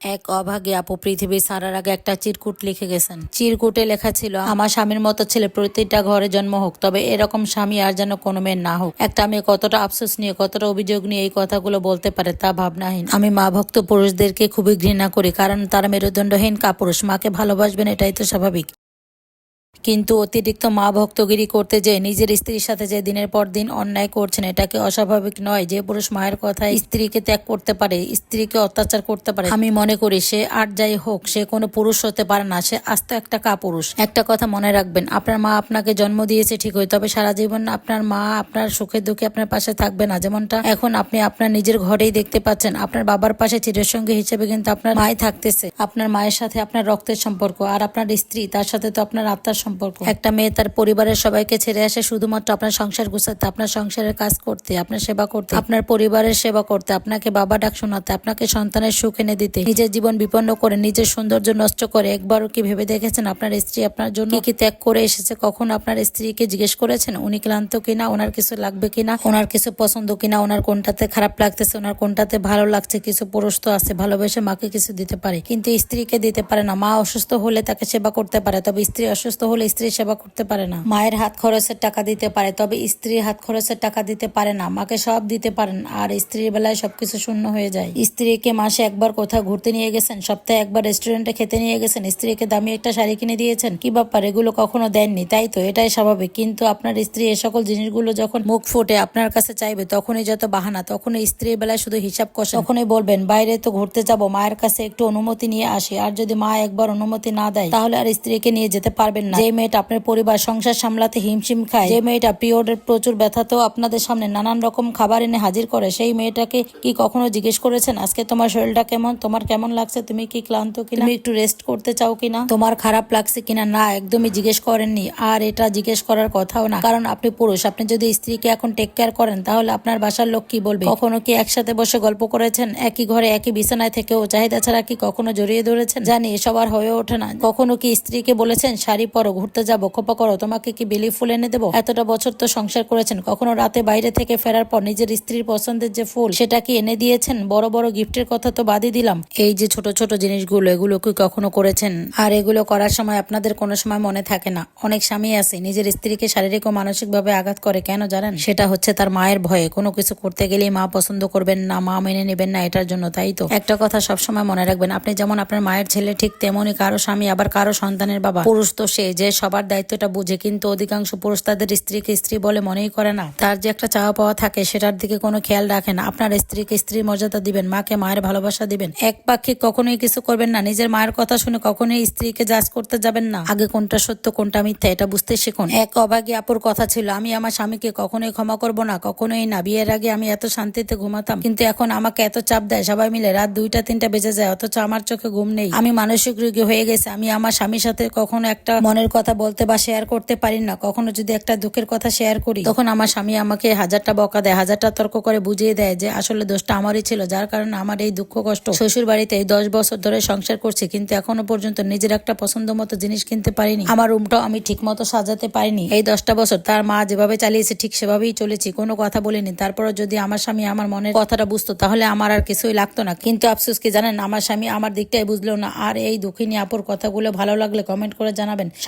এক অভাগে আপু পৃথিবী সারার আগে একটা চিরকুট লিখে গেছেন। চিরকুটে লেখা ছিল, আমার স্বামীর মতো ছেলে প্রতিটা ঘরে জন্ম হোক, তবে এরকম স্বামী আর যেন কোনো মেয়ের না হোক। একটা মেয়ে কতটা আফসোস নিয়ে, কতটা অভিযোগ নিয়ে এই কথাগুলো বলতে পারে তা ভাবনাহীন। আমি মা ভক্ত পুরুষদেরকে খুবই ঘৃণা করি, কারণ তারা মেরুদণ্ডহীন কাপুরুষ। মাকে ভালোবাসবেন এটাই তো স্বাভাবিক। কিন্তু অতিরিক্ত মা ভক্তগিরি করতে যে নিজের স্ত্রীর সাথে যে দিনের পর দিন অন্যায় করছেন, এটাকে অস্বাভাবিক নয় যে পুরুষ মায়ের কথায় স্ত্রীকে ত্যাগ করতে পারে, স্ত্রীকে অত্যাচার করতে পারে। আমি মনে করি সে আর যাই হোক, সে কোনো পুরুষ হতে পারে না, সে আস্ত একটা কাপুরুষ। একটা কথা মনে রাখবেন, আপনার মা আপনাকে জন্ম দিয়েছে ঠিকই তবে সারা জীবন আপনার মা আপনার সুখে দুঃখে আপনার পাশে থাকবে না। যেমনটা এখন আপনি আপনার নিজের ঘরেই দেখতে পাচ্ছেন, আপনার বাবার পাশে চিরসঙ্গী হিসেবে কিন্তু আপনার মাই থাকতেছে। আপনার মায়ের সাথে আপনার রক্তের সম্পর্ক, আর আপনার স্ত্রী, তার সাথে তো আপনার আত্মার সম্পর্ক। একটা মেয়ে তার পরিবারের সবাইকে ছেড়ে আসে শুধুমাত্র আপনার সংসার গুছাতে, আপনার সংসারের কাজ করতে, আপনার সেবা করতে, আপনার পরিবারের সেবা করতে, আপনাকে বাবা ডাক শোনাতে, আপনাকে সন্তানের সুখ এনে দিতে, নিজের জীবন বিপন্ন করে, নিজের সৌন্দর্য নষ্ট করে, একবারও কি ভেবে দেখেছেন আপনার স্ত্রী আপনার জন্য কি ত্যাগ করে এসেছে? কখন আপনার স্ত্রীকে জিজ্ঞেস করেছেন, উনি ক্লান্ত কিনা? ওনার কিছু লাগবে কিনা? ওনার কিছু পছন্দ কিনা? ওনার কোনটাতে খারাপ লাগতেছে? ওনার কোনটাতে ভালো লাগছে? কিছু পুরুষ তো আছে, ভালোবেসে মাকে কিছু দিতে পারে। কিন্তু স্ত্রীকে দিতে পারে না। মা অসুস্থ হলে তাকে সেবা করতে পারে, তবে স্ত্রী অসুস্থ হলে স্ত্রী সেবা করতে পারে না। মায়ের হাত খরচের টাকা দিতে পারে, তবে স্ত্রীর হাত খরচের টাকা দিতে পারে না। মাকে সব দিতে পারেন, আর স্ত্রীর বেলায় সবকিছু শূন্য হয়ে যায়। স্ত্রীকে মাসে একবার কোথাও ঘুরতে নিয়ে গেছেন, সপ্তাহে একবার রেস্টুরেন্টে খেতে নিয়ে গেছেন, স্ত্রীকে দামি একটা শাড়ি কিনে দিয়েছেন। কি ব্যাপার, এগুলো কখনো দেননি? তাই তো, এটাই স্বাভাবিক। কিন্তু আপনার স্ত্রী এ সকল জিনিসগুলো যখন মুখ ফুটে আপনার কাছে চাইবে, তখনই যত বাহানা, তখনই স্ত্রীর বেলায় শুধু হিসাব কষে তখনই বলবেন, বাইরে তো ঘুরতে যাব, মায়ের কাছে একটু অনুমতি নিয়ে আসি। আর যদি মা একবার অনুমতি না দেয়, তাহলে আর স্ত্রীকে নিয়ে যেতে পারবেন না। যে মেয়েটা আপনার পরিবার, সংসার সামলাতে হিমশিম খায়, যে মেয়েটা পিরিয়ডের প্রচুর ব্যথাতেও আপনাদের সামনে নানান রকম খাবার এনে হাজির করে, সেই মেয়েটাকে কি কখনো জিজ্ঞেস করেছেন? আজকে তোমার শরীরটা কেমন? তোমার কেমন লাগছে? তুমি কি ক্লান্ত কিনা? তুমি একটু রেস্ট করতে চাও কিনা? তোমার খারাপ লাগছে কিনা? না, একদমই জিজ্ঞেস করেননি। আর এটা জিজ্ঞেস করার কথাও না। কারণ আপনি পুরুষ, আপনি যদি স্ত্রীকে এখন টেক কেয়ার করেন, তাহলে আপনার বাসার লোক কি বলবে? কখনো কি একসাথে বসে গল্প করেছেন? একই ঘরে, একই বিছানায় থেকেও চাহিদা ছাড়া কি কখনো জড়িয়ে ধরেছেন? জানি, এসব আর হয়ে ওঠে না। কখনো কি স্ত্রীকে বলেছেন, শাড়ি পরো ঘুরতে যাব, খোপা করো, তোমাকে কি বেলি ফুল এনে দেবো? এতটা বছর তো সংসার করেছেন, কখনো রাতে বাইরে থেকে ফেরার পর নিজের স্ত্রীর পছন্দের যে ফুল সেটা কি এনে দিয়েছেন? বড় বড় গিফটের কথা তো বাদই দিলাম। এই যে ছোট ছোট জিনিসগুলো, এগুলো কি কখনো করেছেন? আর এগুলো করার সময় আপনাদের কোনো সময় মনে থাকে না। অনেক স্বামী আছে, নিজের স্ত্রীকে শারীরিক ও মানসিকভাবে আঘাত করে, কেন জানেন? সেটা হচ্ছে তার মায়ের ভয়ে। কোনো কিছু করতে গেলেই মা পছন্দ করবেন না, মা মেনে নেবেন না, এটার জন্য তাই তো। একটা কথা সবসময় মনে রাখবেন, আপনি যেমন আপনার মায়ের ছেলে, ঠিক তেমনই কারও স্বামী, আবার কারও সন্তানের বাবা। পুরুষ তো সে যে সবার দায়িত্বটা বুঝে, কিন্তু অধিকাংশ পুরুষ তাদের স্ত্রীকে স্ত্রী বলে মনেই করে না। তার যে একটা চাওয়া পাওয়া থাকে, সেটার দিকে কোনো খেয়াল রাখেন আপনার স্ত্রীকে স্ত্রীর মর্যাদা দিবেন, মাকে মায়ের ভালোবাসা দিবেন। এক পাক্ষিক কখনোই কিছু করবেন না। নিজের মায়ের কথা শুনে কখনোই স্ত্রীকে জাজ করতে যাবেন না। আগে কোনটা সত্য, কোনটা মিথ্যা, এটা বুঝতে শিখুন। এক অভাগী আপুর কথা ছিল, আমি আমার স্বামীকে কখনোই ক্ষমা করব না, কখনোই না। বিয়ের আগে আমি এত শান্তিতে ঘুমাতাম, কিন্তু এখন আমাকে এত চাপ দেয়। সবাই মিলে রাত দুইটা, তিনটা বেজে যায়, অথচ আমার চোখে ঘুম নেই। আমি মানসিক রোগী হয়ে গেছে। আমি আমার স্বামীর সাথে কখনো একটা মনের কথা বলতে বা শেয়ার করতে পারি না। কখনো যদি একটা দুঃখের কথা শেয়ার করি, তখন আমার স্বামী আমাকে হাজারটা বকা দেয়, হাজারটা তর্ক করে বুঝিয়ে দেয় যে আসলে দোষটা আমারই ছিল, যার কারণে আমার এই দুঃখ কষ্ট। শ্বশুর বাড়িতে এই দশ বছর ধরে সংসার করছি, কিন্তু এখনও পর্যন্ত নিজের একটা পছন্দ মতো জিনিস কিনতে পারিনি। আমার রুমটাও আমি ঠিক মতো সাজাতে পারিনি। এই দশটা বছর তার মা যেভাবে চালিয়েছে, ঠিক সেভাবেই চলেছি, কোনো কথা বলিনি। তারপরও যদি আমার স্বামী আমার মনের কথাটা বুঝতো, তাহলে আমার আর কিছুই লাগতো না। কিন্তু আফসোস কি জানেন, আমার স্বামী আমার দিকটাই বুঝলো না। আর এই দুঃখিনী আপুর কথাগুলো ভালো লাগলে কমেন্ট করে জানাবেন।